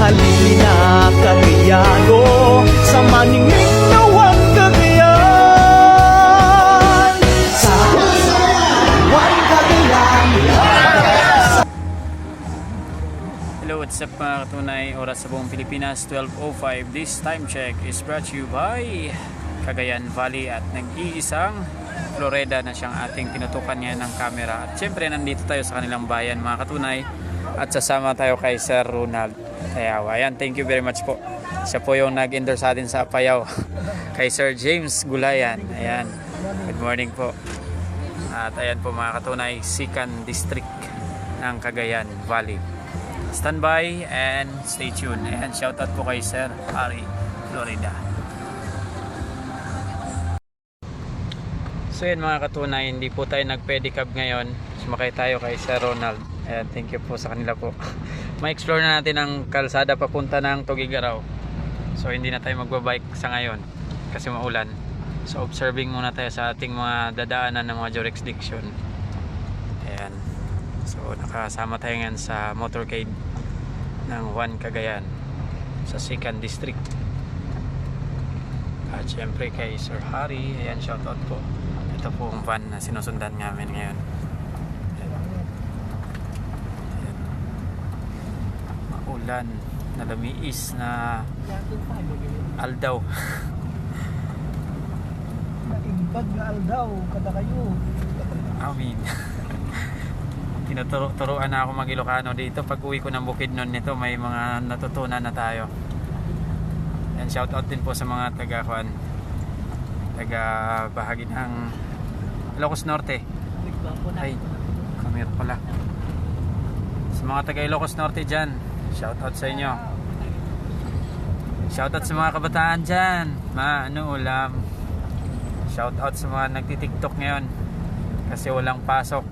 Halina Cagayago Sa maningning nawang Cagayan Sa One Cagayan Hello, what's up mga katunay? Oras sa buong Pilipinas, 12.05. This time check is brought to you by Cagayan Valley at nag-iisang Florida na siyang ating tinutukan niya ng camera. At syempre, nandito tayo sa kanilang bayan mga katunay at sasama tayo kay Sir Ronald Tayaw. Ayan, thank you very much po. Siya po yung nag-endorse sa atin sa Apayaw kay Sir James Gulayan. Ayan, good morning po. At ayan po mga katunay, Sikan District ng Cagayan Valley. Stand by and stay tuned. And shoutout po kay Sir Harry Florida. So yan mga katunay, hindi po tayo nag-pedicab ngayon. Sumakay tayo kay Sir Ronald. Ayan, thank you po sa kanila po. Ma-explore na natin ang kalsada papunta ng Tugigaraw. So hindi na tayo magbabike sa ngayon kasi maulan. So observing muna tayo sa ating mga dadaanan ng mga jurisdiction. Ayan. So nakasama tayo ngayon sa motorcade ng Juan Cagayan sa Sikan District. At syempre kay Sir Harry, ayan shoutout po. Ito po ang van na sinusundan namin ngayon. Ayan. Ayan. Maulan, nalamiis na aldaw. Naimbag na aldaw kada kayo Amin. Tinuturo-turuan na ako mag Ilocano dito. Pag uwi ko ng bukid nun nito, may mga natutunan na tayo. And shout out din po sa mga taga kuan taga bahagi ng Ilocos Norte. Ay, kamera pala. Sa mga taga Ilocos Norte dyan, shout out sa inyo. Shout out sa mga kabataan dyan. Ma, ano ulam? Shout out sa mga nagti-TikTok ngayon kasi walang pasok.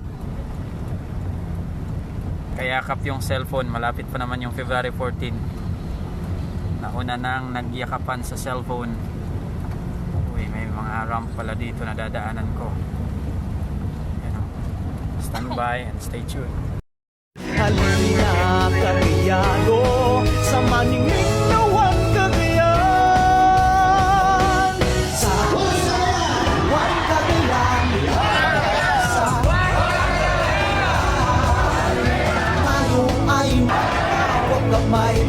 Kaya kap yung cellphone, malapit pa naman yung February 14. Nauna nang nagyakapan sa cellphone. Uy, may mga ramp pala dito na dadaanan ko. Stand by and stay tuned. Halina Cagayago Sa maningning nawang Cagayan Sa One Cagayan Sa Tayo ay Huwag kamay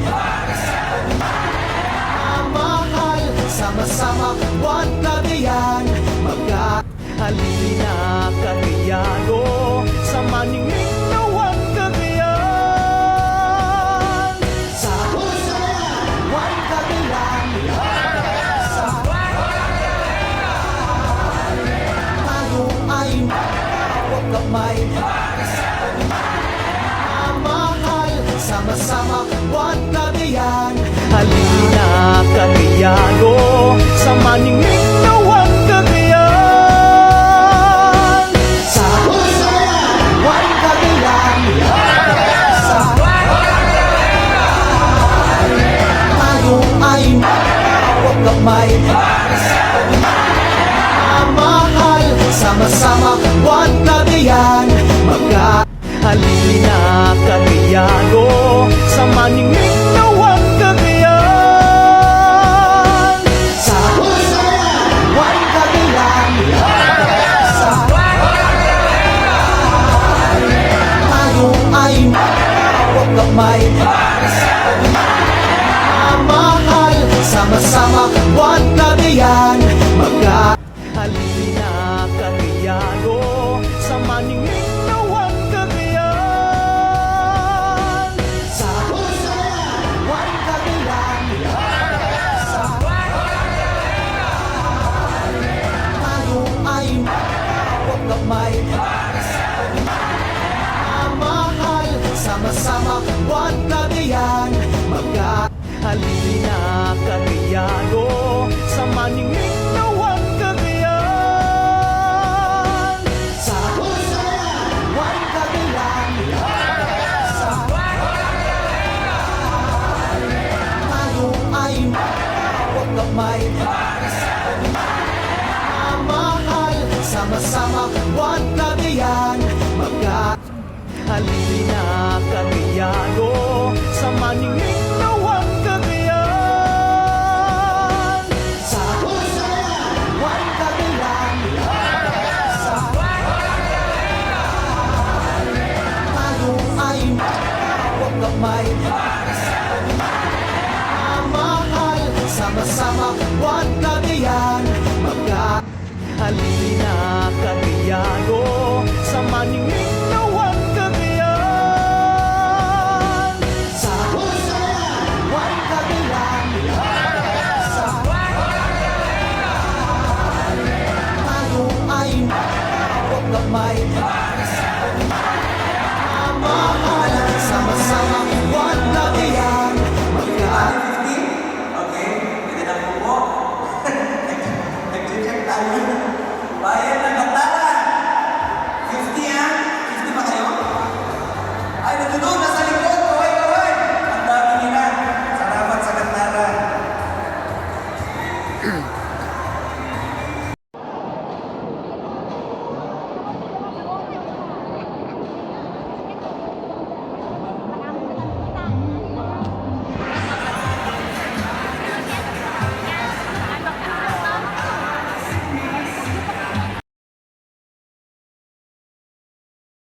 Mahal Sama-sama One Cagayan Magka Halina Cagayago Huwag kamay Mahal Sama-sama One Cagayan Halina Cagayago Sa maningning nawang Cagayan Sa One Cagayan Sa Tayo ay Huwag kamay Mahal Sama-sama Cagayan Magka Halina Cagayago Sa maningning nawang Cagayan Sa One Cagayan Sa Tayo ay Huwag kamay Mahal Sama-sama One Cagayan Magka Halina Cagayago Sa maningning nawang Cagayan Sa One Cagayan Sa Tayo ay Huwag kamay Mahal Sama-sama One Cagayan Magka Halina Cagayago Sa maningning kamay Mahal, sama-sama, huwag kagayan Magka halili na kagayano Sa maningin na huwag kagayan Sa huwag kagayan Sa Tayo ay magkakot kamay Mahal Sama-sama, huwag na iyak